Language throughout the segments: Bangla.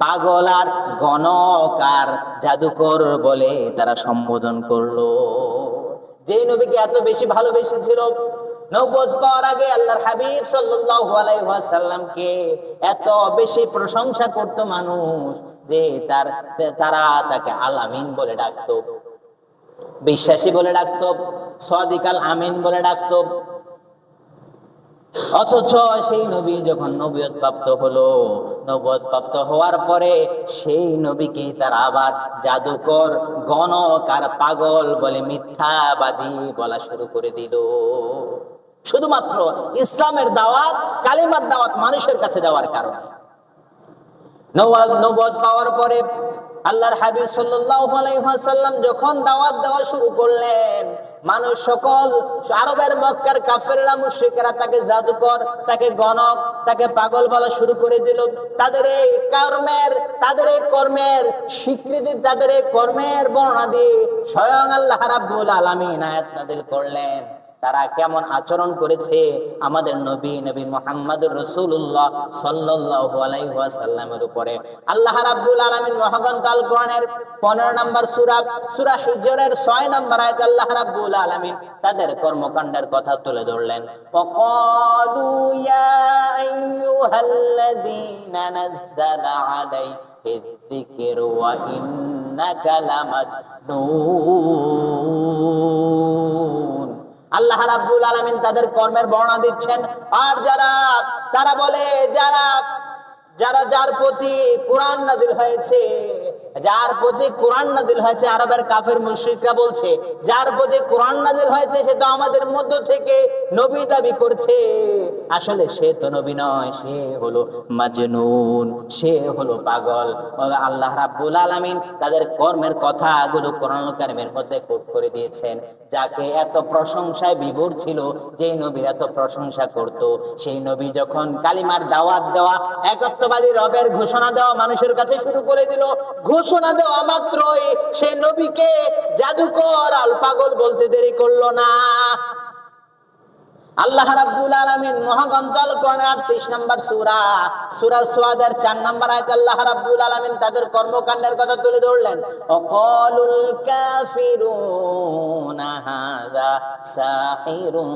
পাগল আর গণক আর জাদুকর বলে তারা সম্বোধন করল। যেই নবীকে এত বেশি ভালোবেসেছিল পাওয়ার আগে আল্লাহর হাবিব এত বেশি প্রশংসা করত মানুষ যে তার, তারা তাকে আল আমিন বলে ডাকতো, বিশ্বাসী বলে ডাকতো সদিকাল আমিন বলে ডাকতো। অথচ সেই নবী যখন নবীয়ত প্রাপ্ত হলো নবত প্রাপ্ত হওয়ার পরে সেই নবীকে তার আবার জাদুকর, গণক আর পাগল বলে মিথ্যাবাদী বলা শুরু করে দিল। শুধুমাত্র ইসলামের দাওয়াত, কালিমার দাওয়াত মানুষের কাছে দেওয়ার কারণে। নবদ পাওয়ার পরে আল্লাহর হাবিব ওয়াসাল্লাম যখন দাওয়াত দেওয়া শুরু করলেন, মানুষ সকল আরবের মক্কার কাফেররা, মুশরিকরা তাকে জাদুকর, তাকে গণক, তাকে পাগল বলা শুরু করে দিল। তাদের এই কর্মের, তাদের এই কর্মের স্বীকৃতি, তাদের এই কর্মের বর্ণনা দিয়ে স্বয়ং আল্লাহ রাব্বুল আলামিন আয়াত করলেন। তারা কেমন আচরণ করেছে আমাদের নবী নবী মোহাম্মদুর রসুল্লাহ সাল্লাল্লাহু আলাইহি ওয়াসাল্লামের উপরে আল্লাহ রাব্বুল আলামিন মহাগ্রন্থ আল কোরআনের 15 নম্বর সূরা সূরা হিজরের 6 নম্বর আয়াত আল্লাহ রাব্বুল আলামিন তাদের কর্মকাণ্ডের কথা তুলে ধরলেন ওয়াকালু ইয়া আইয়ুহাল্লাযীনা নাযালা আলাইহি الذكر وإنك لمجنون আল্লাহ রাব্বুল আলামিন তাদের কর্মের বর্ণনা দিচ্ছেন। আর যারা, তারা বলে, যারা যারা যার প্রতি কোরআন নাজিল হয়েছে, যার প্রতি কোরআন নাজিল হয়েছে, আরবের কাফের মুশরিকরা বলছে, যার প্রতি কোরআন নাদিল হয়েছে সে তো আমাদের মধ্য থেকে নবী দাবি করছে। আসলে সে তো নবী নয়, সে হলো মাজনুন, সে হলো পাগল। আল্লাহ রাব্বুল আলামিন তাদের কর্মের কথাগুলো কোরআন কারিমের মধ্যে কোট করে দিয়েছেন। যাকে এত প্রশংসায় বিভোর ছিল, যেই নবীর এত প্রশংসা করত। সেই নবী যখন কালিমার দাওয়াত দেওয়া, একত্ববাদী রবের ঘোষণা দেওয়া মানুষের কাছে শুরু করে দিল, ঘোষণা দেওয়া মাত্রই সেই নবীকে জাদুকর আল পাগল বলতে দেরি করল না। আল্লাহ রাব্বুল আলামিন মহাগ্রন্থ আল কোরআনের 38 নম্বর সূরা সূরা সুয়াদের 4 নম্বর আল্লাহ রাব্বুল আলামিন তাদের কর্মকাণ্ডের কথা তুলে ধরলেন। কাফিরুনা হাযা সাহিরুন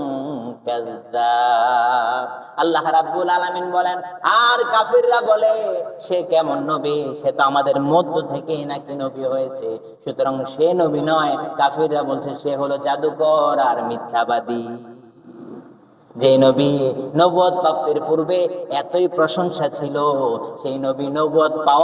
আল্লাহ রাব্বুল আলামিন বলেন, আর কাফিররা বলে, সে কেমন নবী? সে তো আমাদের মধ্য থেকেই নাকি নবী হয়েছে। সুতরাং সে নবী নয়। কাফিররা বলছে, সে হলো জাদুকর আর মিথ্যাবাদী। যে নবী নবদ প্রাপ্তির পূর্বে এতই প্রশংসা ছিল সেই নবী নবদ পাওয়া